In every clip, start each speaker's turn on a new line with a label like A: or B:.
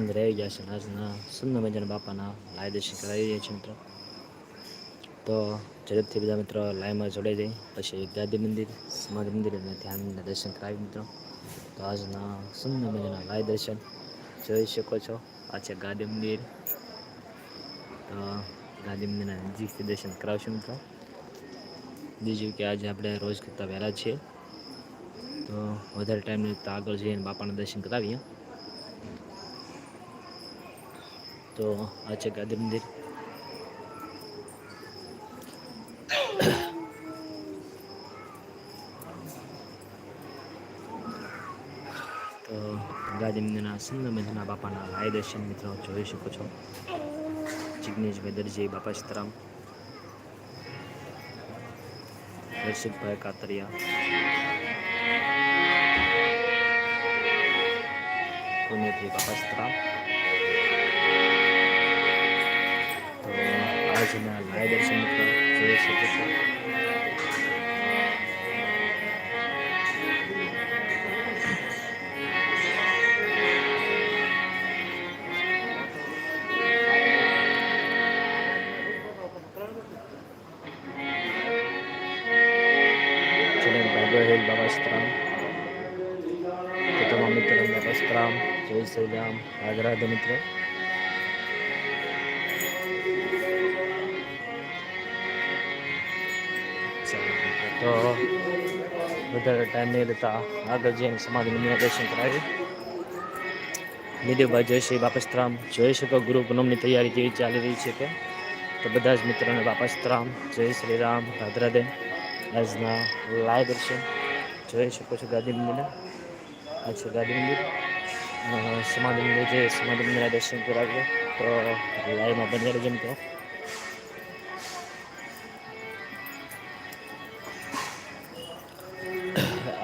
A: મંદિર આવી ગયા છે આજના સુંદર મજાના બાપાના લાય દર્શન કરાવી રહ્યા છે મિત્રો. તો ઝડપથી બધા મિત્રો લાઈનમાં જોડાઈ જાય. પછી ગાદી મંદિર સમાજ મંદિર અને ધ્યાનના દર્શન કરાવી મિત્રો. તો આજના સુંદર મજાના લાય દર્શન જોઈ શકો છો. આ છે ગાદી મંદિર. તો ગાંધી મંદિરના નજીકથી દર્શન કરાવશું મિત્રો. બીજું કે આજે આપણે રોજ કરતાં વહેલા છીએ. તો વધારે ટાઈમ તો આગળ જઈને બાપાના દર્શન કરાવીએ. તો આ છે ગાદી મંદિર. તો ગાદી મંદિરના સુંદર મજાના બાપાના લાય દર્શન મિત્રો જોઈ શકો છો. જિગ્નેશભાઈ દરજી, બાપા સીતારામ. હર્ષિતભાઈ કાતરિયા. પુણ્યથી બાપા સીતારામ. આજના લાય દર્શન મિત્રો જોઈ શકો છો. બાબા સીતારામ. તો તમામ મિત્રોને બાબા મિત્રો. તો વધારે ટાઈમ નહીં લેતા આગળ જઈને સમાધિ મંદિરના દર્શન કરાવી. નિદેવભાઈ જય શ્રી બાપસ્તરામ જોઈ શકો ગુરુ પૂનમની તૈયારી કેવી ચાલી રહી છે કે? તો બધા જ મિત્રોને બાપસ્તરામ જય શ્રી રામ. રાધે રાધે આજના લાઈવ દર્શન. જોઈ શકો છો ગાંધી મંદિરના. આ છે ગાંધી મંદિર. સમાધિ મંદિર જે સમાધિ મંદિરના દર્શન કરાવીએ તો લાઈવમાં બંને રહેજો મિત્રો.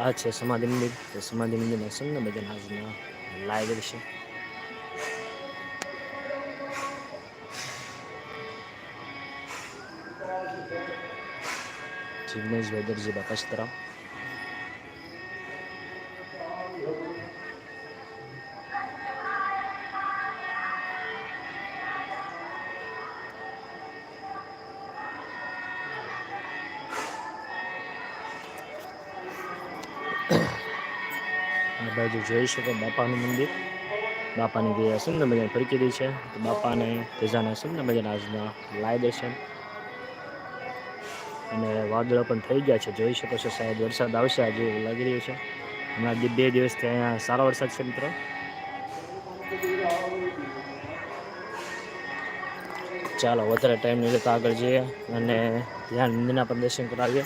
A: આ છે, સમાધિ મંદિર. તો સમાધિ મંદિરના સુંદર ભજન આજના લાઈવ દર્શન જિગ્નેશભાઈ દરજી બાપા આ બાજુ જોઈ શકો બાપાનું મંદિર. બાપાની જે સુંદર મજાની પ્રકૃતિ છે, તો બાપાને તેજાના સુંદર મજાના આજના લાય દર્શન. અને વાદળો પણ થઈ ગયા છે, જોઈ શકો છો સાહેબ, વરસાદ આવશે આજે લાગી રહ્યું છે. હમણાં બે દિવસથી અહીંયા સારો વરસાદ છે મિત્રો. ચાલો, વધારે ટાઈમ નહીં લેતા આગળ જઈએ અને ધ્યાન મંદિરના પણ દર્શન કરાવીએ.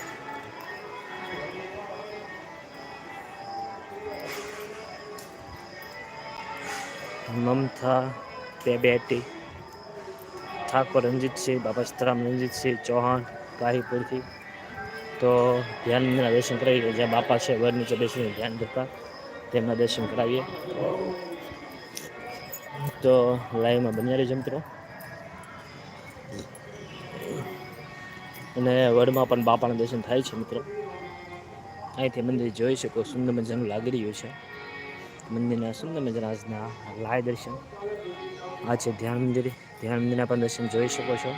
A: મમતા પેબેટી ઠાકોર રણજીતસિંહ બાબા સીતારામ રણજીતસિંહ ચૌહાણ કાહીપુરથી તો ધ્યાન મંદિરના દર્શન કરાવીએ. જ્યાં બાપા છે વર નીચે બેસીને ધ્યાન કરતા, તેમના દર્શન કરાવીએ. તો લાઈવમાં બન્યા રહેજો મિત્રો. અને વડમાં પણ બાપાના દર્શન થાય છે મિત્રો. અહીંથી મંદિર જોઈ શકો, સુંદર મજાનું લાગી રહ્યું છે. મંદિરના સુંદર મજરાજના લાય દર્શન? આ છે ધ્યાન મંદિર. ધ્યાન મંદિરના પણ દર્શન જોઈ શકો છો.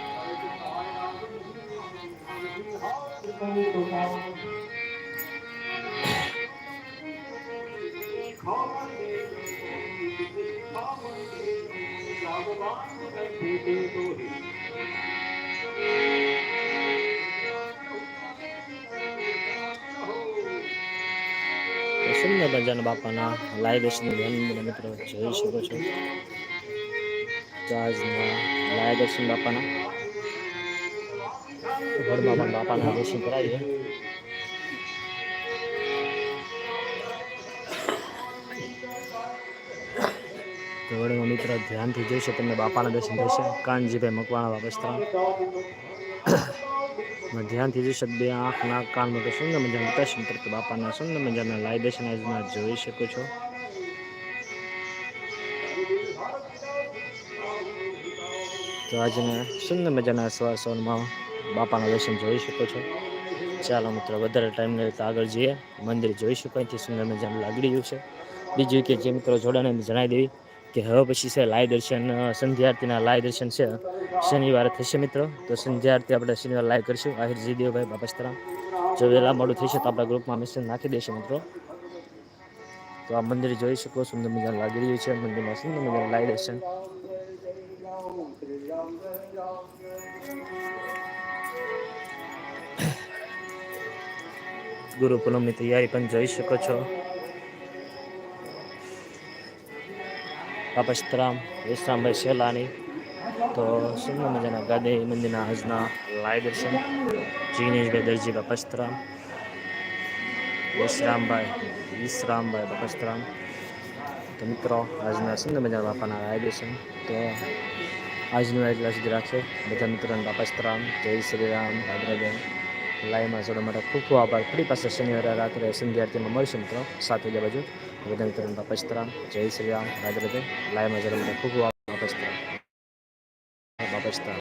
A: તો સુંદર મજાના બાપાના લાઈવ દર્શન ધ્યાન મિત્રો, જોઈ શકો છો. આજના લાય દર્શન બાપાના. ઘરમાં પણ બાપાના દર્શન કરાવીએ તો મિત્ર ધ્યાનથી જોઈશે તમને બાપાના દર્શન થશે. કાનજીભાઈ મકવાણા બાપસ્તરા ધ્યાનથી જોઈશે બે આંખ નાક કાન માટે સુંદર મજાના દર્શન કરતો બાપાના સુંદર મજાના લાય દર્શન જોઈ શકો છો. તો આજના સુંદર મજાના સવારમાં બાપાના દર્શન જોઈ શકો છો. ચાલો મિત્રો, વધારે ટાઈમ નહીં તો આગળ જઈએ. મંદિર જોઈ કંઈથી સુંદર મજાનું લાગી રહ્યું છે. બીજું કે જે મિત્રો જોડાને જણાવી દેવી. કે હવે પછી છે લાઈવ દર્શન સંધ્યા આરતીના લાઈવ દર્શન છે. શનિવારે થશે મિત્રો, તો સંધ્યા આરતી આપણે શનિવાર લાઈવ કરીશું. આહિર જીદેવભાઈ બાપસ્તરામ. જો વહેલા મોડું થશે તો આપણા ગ્રુપમાં મેસેજ નાખી દેશે મિત્રો. તો આ મંદિર જોઈ શકો, સુંદર મજાનું લાગી રહ્યું છે. મંદિરમાં સુંદર મજાનું લાઈવ દર્શન. ગુરુ પૂનમની તૈયારી પણ જોઈ શકો છો. બાપસ્તરામ વિશ્રામભાઈ શેલાની. તો સુંદર મજાના ગાદે મંદિરના આજના લાઈવ દર્શન. જીનેશભાઈ દરજી બાપસ્તરામ વિશ્રામભાઈ વિશ્રામભાઈ બાપસ્તરામ તો મિત્રો, આજના સુંદર મજાના બાપાના લાઈવ દર્શન. તો આજનું એટલા સુધી રાખશે બધા મિત્રોને બાપસ્તરામ જય શ્રી રામ લાઈવમાં જોડવા માટે ખૂબ ખૂબ આભાર. ફરી પાસે શનિવારે રાત્રે સંધ્યા આરતીમાં મળશે મિત્રો. સાત વાગ્યા બાજુ. બધા મિત્રોને બાપસ્તરામ જય શ્રી રામ. રાધે રાધે લાઈવમાં જોડવા માટે ખૂબ ખૂબ આભાર. બાપસ્તરામ બાપસ્તરામ